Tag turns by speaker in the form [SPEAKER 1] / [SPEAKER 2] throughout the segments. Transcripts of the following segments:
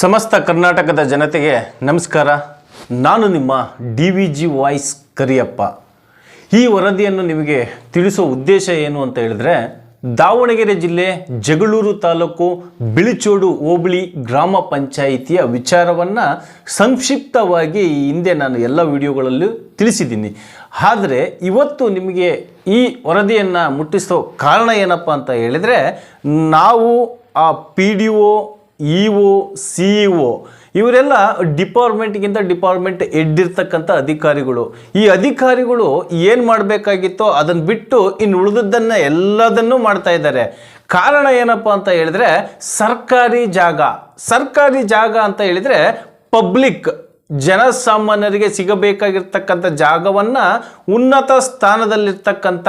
[SPEAKER 1] ಸಮಸ್ತ ಕರ್ನಾಟಕದ ಜನತೆಗೆ ನಮಸ್ಕಾರ. ನಾನು ನಿಮ್ಮ D V G voice Kariyappa. ಈ ವರದಿಯನ್ನು ನಿಮಗೆ ತಿಳಿಸೋ ಉದ್ದೇಶ ಏನು ಅಂತ ಹೇಳಿದ್ರೆ, ದಾವಣಗೆರೆ ಜಿಲ್ಲೆ ಜಗಳೂರು ತಾಲೂಕು ಬಿಳಿಚೋಡು ಹೋಬಳಿ ಗ್ರಾಮ ಪಂಚಾಯಿತಿಯ ವಿಚಾರವನ್ನು ಸಂಕ್ಷಿಪ್ತವಾಗಿ ಹಿಂದೆ ನಾನು ಎಲ್ಲ ವಿಡಿಯೋಗಳಲ್ಲೂ ತಿಳಿಸಿದ್ದೀನಿ. ಆದರೆ ಇವತ್ತು ನಿಮಗೆ ಈ ವರದಿಯನ್ನು ಮುಟ್ಟಿಸೋ ಕಾರಣ ಏನಪ್ಪ ಅಂತ ಹೇಳಿದರೆ, ನಾವು ಆ P D O E O, C O ಇವರೆಲ್ಲ ಡಿಪಾರ್ಟ್ಮೆಂಟ್ಗಿಂತ ಡಿಪಾರ್ಟ್ಮೆಂಟ್ ಎಡ್ಡಿರ್ತಕ್ಕಂಥ ಅಧಿಕಾರಿಗಳು. ಈ ಅಧಿಕಾರಿಗಳು ಏನು ಮಾಡಬೇಕಾಗಿತ್ತೋ ಅದನ್ನು ಬಿಟ್ಟು ಇನ್ನು ಉಳಿದದ್ದನ್ನು ಎಲ್ಲದನ್ನೂ ಮಾಡ್ತಾ ಇದ್ದಾರೆ. ಕಾರಣ ಏನಪ್ಪ ಅಂತ ಹೇಳಿದ್ರೆ ಸರ್ಕಾರಿ ಜಾಗ. ಸರ್ಕಾರಿ ಜಾಗ ಅಂತ ಹೇಳಿದರೆ ಪಬ್ಲಿಕ್. ಜನಸಾಮಾನ್ಯರಿಗೆ ಸಿಗಬೇಕಾಗಿರ್ತಕ್ಕಂಥ ಜಾಗವನ್ನು ಉನ್ನತ ಸ್ಥಾನದಲ್ಲಿರ್ತಕ್ಕಂಥ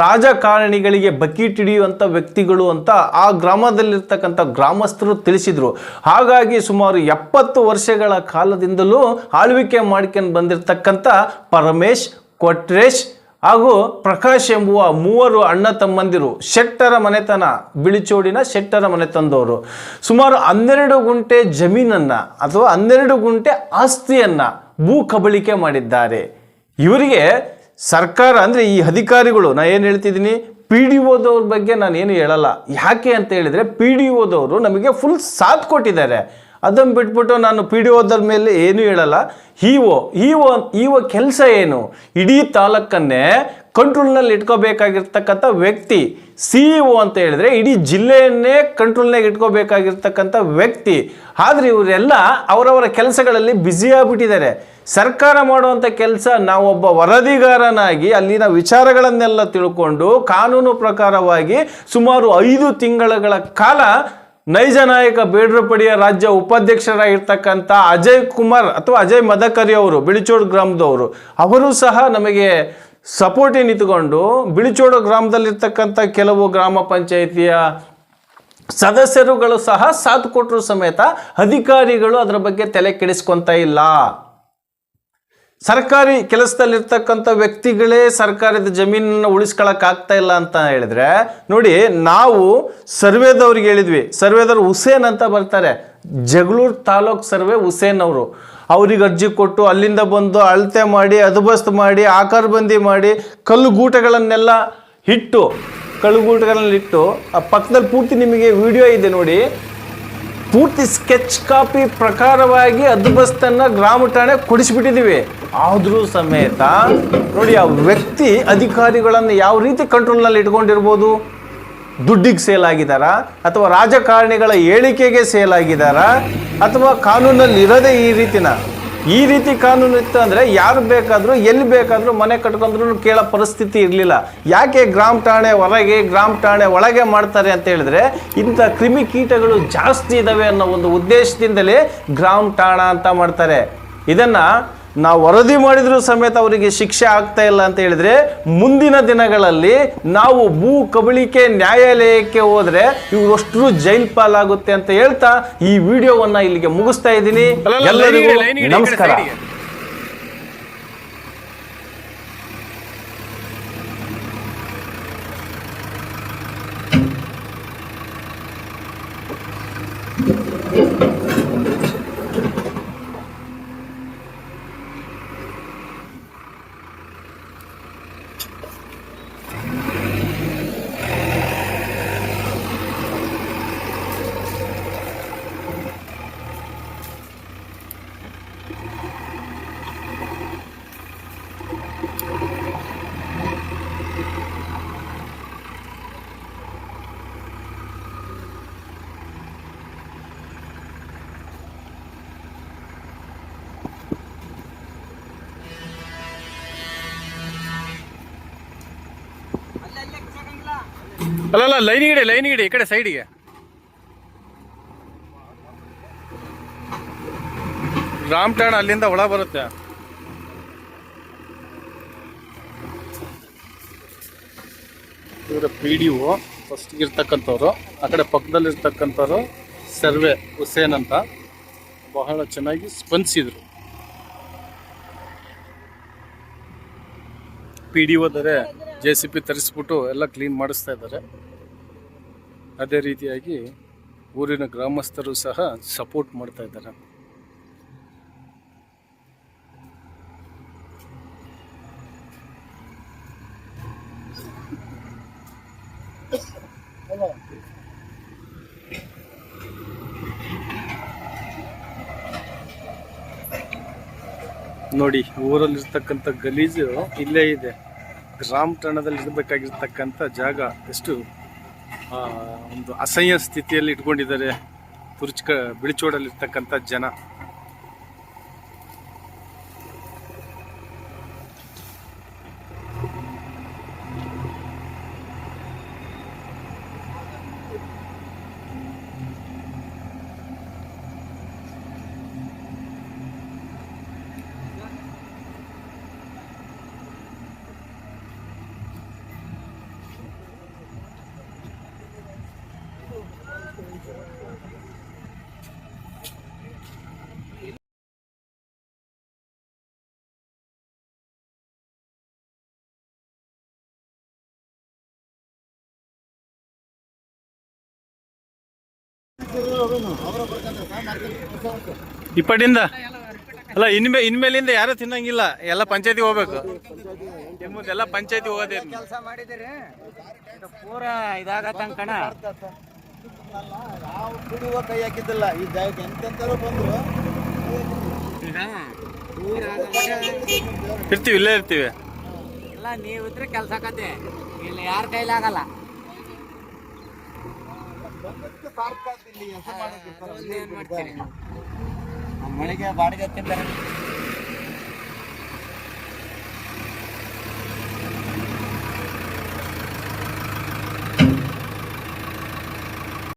[SPEAKER 1] ರಾಜಕಾರಣಿಗಳಿಗೆ ಬಕೀಟ್ ಹಿಡಿಯುವಂಥ ವ್ಯಕ್ತಿಗಳು ಅಂತ ಆ ಗ್ರಾಮದಲ್ಲಿರ್ತಕ್ಕಂಥ ಗ್ರಾಮಸ್ಥರು ತಿಳಿಸಿದರು. ಹಾಗಾಗಿ ಸುಮಾರು ಎಪ್ಪತ್ತು ವರ್ಷಗಳ ಕಾಲದಿಂದಲೂ ಆಳ್ವಿಕೆ ಮಾಡ್ಕೊಂಡು ಬಂದಿರತಕ್ಕಂಥ ಪರಮೇಶ್, ಕೊಟ್ರೇಶ್ ಹಾಗೂ ಪ್ರಕಾಶ್ ಎಂಬುವ ಮೂವರು ಅಣ್ಣ ತಮ್ಮಂದಿರು ಶೆಟ್ಟರ ಮನೆತನ, ಬಿಳಿಚೋಡಿನ ಶೆಟ್ಟರ ಮನೆತನದವರು ಸುಮಾರು ಹನ್ನೆರಡು ಗುಂಟೆ ಜಮೀನನ್ನು ಅಥವಾ ಹನ್ನೆರಡು ಗುಂಟೆ ಆಸ್ತಿಯನ್ನು ಭೂ ಕಬಳಿಕೆ ಮಾಡಿದ್ದಾರೆ. ಇವರಿಗೆ ಸರ್ಕಾರ ಅಂದರೆ ಈ ಅಧಿಕಾರಿಗಳು, ನಾ ಏನು ಹೇಳ್ತಿದ್ದೀನಿ? ಪಿ ಡಿ ಒದವ್ರ ಬಗ್ಗೆ ನಾನು ಏನು ಹೇಳಲ್ಲ. ಯಾಕೆ ಅಂತ ಹೇಳಿದರೆ, ಪಿ ಡಿ ಒದವರು ನಮಗೆ ಫುಲ್ ಸಾಥ್ ಕೊಟ್ಟಿದ್ದಾರೆ. ಅದನ್ನು ಬಿಟ್ಬಿಟ್ಟು ನಾನು ಪಿ ಡಿ ಒದ್ರ ಮೇಲೆ ಏನೂ ಹೇಳಲ್ಲ. ಇಒ ಇಒ ಇಒ ಕೆಲಸ ಏನು? ಇಡೀ ತಾಲೂಕನ್ನೇ ಕಂಟ್ರೋಲ್ನಲ್ಲಿ ಇಟ್ಕೋಬೇಕಾಗಿರ್ತಕ್ಕಂಥ ವ್ಯಕ್ತಿ, ಸಿ ಇ ಒ ಅಂತ ಹೇಳಿದ್ರೆ ಇಡೀ ಜಿಲ್ಲೆಯನ್ನೇ ಕಂಟ್ರೋಲ್ನಾಗ ಇಟ್ಕೋಬೇಕಾಗಿರ್ತಕ್ಕಂಥ ವ್ಯಕ್ತಿ. ಆದರೆ ಇವರೆಲ್ಲ ಅವರವರ ಕೆಲಸಗಳಲ್ಲಿ ಬ್ಯುಸಿ ಆಗಿಬಿಟ್ಟಿದ್ದಾರೆ. ಸರ್ಕಾರ ಮಾಡುವಂಥ ಕೆಲಸ ನಾವೊಬ್ಬ ವರದಿಗಾರನಾಗಿ ಅಲ್ಲಿನ ವಿಚಾರಗಳನ್ನೆಲ್ಲ ತಿಳ್ಕೊಂಡು ಕಾನೂನು ಪ್ರಕಾರವಾಗಿ ಸುಮಾರು ಐದು ತಿಂಗಳುಗಳ ಕಾಲ ನೈಜ ನಾಯಕ ಬೇಡ್ರಪಡಿಯ ರಾಜ್ಯ ಉಪಾಧ್ಯಕ್ಷರಾಗಿರ್ತಕ್ಕಂಥ ಅಜಯ್ ಕುಮಾರ್ ಅಥವಾ ಅಜಯ್ ಮದಕರಿ ಅವರು, ಬಿಳಿಚೋಡು ಗ್ರಾಮದವರು, ಅವರು ಸಹ ನಮಗೆ ಸಪೋರ್ಟಿ ನಿಂತುಕೊಂಡು ಬಿಳಿಚೋಡು ಗ್ರಾಮದಲ್ಲಿರ್ತಕ್ಕಂಥ ಕೆಲವು ಗ್ರಾಮ ಪಂಚಾಯಿತಿಯ ಸದಸ್ಯರುಗಳು ಸಹ ಸಾಥ್ ಕೊಟ್ಟರು ಸಮೇತ ಅಧಿಕಾರಿಗಳು ಅದರ ಬಗ್ಗೆ ತಲೆ ಕೆಡಿಸ್ಕೊತಾ ಇಲ್ಲ. ಸರ್ಕಾರಿ ಕೆಲಸದಲ್ಲಿರ್ತಕ್ಕಂಥ ವ್ಯಕ್ತಿಗಳೇ ಸರ್ಕಾರದ ಜಮೀನನ್ನು ಉಳಿಸ್ಕೊಳಕ್ ಆಗ್ತಾ ಇಲ್ಲ ಅಂತ ಹೇಳಿದ್ರೆ, ನೋಡಿ, ನಾವು ಸರ್ವೇದವ್ರಿಗೆ ಹೇಳಿದ್ವಿ. ಸರ್ವೇದವ್ರು ಹುಸೇನ್ ಅಂತ ಬರ್ತಾರೆ. ಜಗಳೂರು ತಾಲೂಕ್ ಸರ್ವೆ ಹುಸೇನ್ ಅವರು. ಅವ್ರಿಗೆ ಅರ್ಜಿ ಕೊಟ್ಟು ಅಲ್ಲಿಂದ ಬಂದು ಅಳತೆ ಮಾಡಿ ಅದಬಸ್ತ್ ಮಾಡಿ, ಆಕಾರ ಬಂದಿ ಮಾಡಿ ಕಲ್ಲುಗೂಟಗಳನ್ನೆಲ್ಲ ಇಟ್ಟು ಕಲ್ಲುಗೂಟಗಳನ್ನಿಟ್ಟು ಆ ಪಕ್ಕದಲ್ಲಿ ಪೂರ್ತಿ ನಿಮಗೆ ವಿಡಿಯೋ ಇದೆ ನೋಡಿ. ಪೂರ್ತಿ ಸ್ಕೆಚ್ ಕಾಪಿ ಪ್ರಕಾರವಾಗಿ ಅದ್ಬಸ್ತನ್ನ ಗ್ರಾಮ ಠಾಣೆ ಕೊಡಿಸ್ಬಿಟ್ಟಿದ್ದೀವಿ ಆದರೂ ಸಮೇತ ನೋಡಿ, ಆ ವ್ಯಕ್ತಿ ಅಧಿಕಾರಿಗಳನ್ನು ಯಾವ ರೀತಿ ಕಂಟ್ರೋಲ್ನಲ್ಲಿ ಇಟ್ಕೊಂಡಿರ್ಬೋದು? ದುಡ್ಡಿಗೆ ಸೇಲ್ ಆಗಿದ್ದಾರಾ ಅಥವಾ ರಾಜಕಾರಣಿಗಳ ಹೇಳಿಕೆಗೆ ಸೇಲ್ ಆಗಿದ್ದಾರಾ ಅಥವಾ ಕಾನೂನಲ್ಲಿ ಇರೋದೇ ಈ ರೀತಿನ ಈ ರೀತಿ ಕಾನೂನು ಇತ್ತು ಅಂದರೆ ಯಾರು ಬೇಕಾದರೂ, ಎಲ್ಲಿ ಬೇಕಾದರೂ ಮನೆ ಕಟ್ಕೊಂಡ್ರು ಕೇಳೋ ಪರಿಸ್ಥಿತಿ ಇರಲಿಲ್ಲ. ಯಾಕೆ ಗ್ರಾಮ ಠಾಣೆ ಹೊರಗೆ, ಗ್ರಾಮ ಠಾಣೆ ಒಳಗೆ ಮಾಡ್ತಾರೆ ಅಂತ ಹೇಳಿದ್ರೆ, ಇಂಥ ಕ್ರಿಮಿಕೀಟಗಳು ಜಾಸ್ತಿ ಇದ್ದಾವೆ ಅನ್ನೋ ಒಂದು ಉದ್ದೇಶದಿಂದಲೇ ಗ್ರಾಮ ಠಾಣ ಅಂತ ಮಾಡ್ತಾರೆ. ಇದನ್ನು ನಾವು ವರದಿ ಮಾಡಿದರೂ ಸಮೇತ ಅವರಿಗೆ ಶಿಕ್ಷೆ ಆಗ್ತಾ ಇಲ್ಲ ಅಂತ ಹೇಳಿದ್ರೆ ಮುಂದಿನ ದಿನಗಳಲ್ಲಿ ನಾವು ಭೂ ಕಬಳಿಕೆ ನ್ಯಾಯಾಲಯಕ್ಕೆ ಹೋದ್ರೆ ಇವರು ಜೈಲ್ ಪಾಲಾಗುತ್ತೆ ಅಂತ ಹೇಳ್ತಾ ಈ ವಿಡಿಯೋವನ್ನ ಇಲ್ಲಿಗೆ ಮುಗಿಸ್ತಾ ಇದ್ದೀನಿ. ಎಲ್ಲರಿಗೂ
[SPEAKER 2] ನಮಸ್ಕಾರ. Thank ಈ ಕಡೆ
[SPEAKER 1] ಲೈನ್
[SPEAKER 2] ಇಡಿ ಅಲ್ಲಲ್ಲ ಇಡಿ, ಈ ಕಡೆ ಸೈಡಿಗೆ ರಾಮ್ ಟಾಣ ಅಲ್ಲಿಂದ ಒಳ ಬರುತ್ತೆ. ಇವರ ಪಿ ಡಿ ಒ ಫಸ್ಟ್ ಇರ್ತಕ್ಕಂಥವ್ರು, ಆ ಕಡೆ ಪಕ್ಕದಲ್ಲಿರ್ತಕ್ಕಂಥವ್ರು ಸರ್ವೆ, ಹುಸೇನ್ ಅಂತ. ಬಹಳ ಚೆನ್ನಾಗಿ ಸ್ಪಂದಿಸಿದ್ರು. ಪಿ ಡಿ ಒದರೆ ಜೆ ಸಿ ಪಿ ತರಿಸ್ಬಿಟ್ಟು ಎಲ್ಲ ಕ್ಲೀನ್ ಮಾಡಿಸ್ತಾ ಇದ್ದಾರೆ. ಅದೇ ರೀತಿಯಾಗಿ ಊರಿನ ಗ್ರಾಮಸ್ಥರು ಸಹ ಸಪೋರ್ಟ್ ಮಾಡ್ತಾ ಇದ್ದಾರೆ. ನೋಡಿ, ಊರಲ್ಲಿರ್ತಕ್ಕಂಥ ಗಲೀಜು ಇಲ್ಲೇ ಇದೆ. ಗ್ರಾಮ ಠಾಣದಲ್ಲಿ ಇರಬೇಕಾಗಿರ್ತಕ್ಕಂಥ ಜಾಗ ಎಷ್ಟು ಒಂದು ಅಸಹ್ಯ ಸ್ಥಿತಿಯಲ್ಲಿ ಇಟ್ಕೊಂಡಿದ್ದಾರೆ ತುರ್ಚ್ಕ ಬಿಳಿಚೋಡಲ್ಲಿರ್ತಕ್ಕಂಥ ಜನ. ಇಪ್ಪಟ್ಟಿಂದ ಅಲ್ಲ ಇನ್ಮೇ ಇನ್ಮೇಲಿಂದ ಯಾರು ತಿನ್ನಂಗಿಲ್ಲ. ಎಲ್ಲ ಪಂಚಾಯತಿ ಹೋಗ್ಬೇಕು. ಎಲ್ಲ ಪಂಚಾಯತಿ ಹೋಗೋದೇ
[SPEAKER 3] ಕೆಲಸ ಮಾಡಿದಿರಿ ಪೂರ ಇದಾಗತ್ತಂಗ ಕಣ.
[SPEAKER 4] ಯಾವ ಕುಡಿಯುವ ಕೈ ಹಾಕಿದ್ದಿಲ್ಲ ಈ ಜಾಗಕ್ಕೆ ಎಂತೆಂತಾರು ಬಂದ್ರು?
[SPEAKER 2] ಇರ್ತೀವಿ ಇಲ್ಲೇ ಇರ್ತೀವಿ.
[SPEAKER 3] ಇಲ್ಲ ನೀವು ಇದ್ರೆ ಕೆಲಸ ಕತೆ. ಇಲ್ಲಿ ಯಾರ ಕೈಲಾಗಲ್ಲ.
[SPEAKER 4] ಮಳೆಗೆ ಬಾಡಿಗೆ ತಿಂತಾರೆ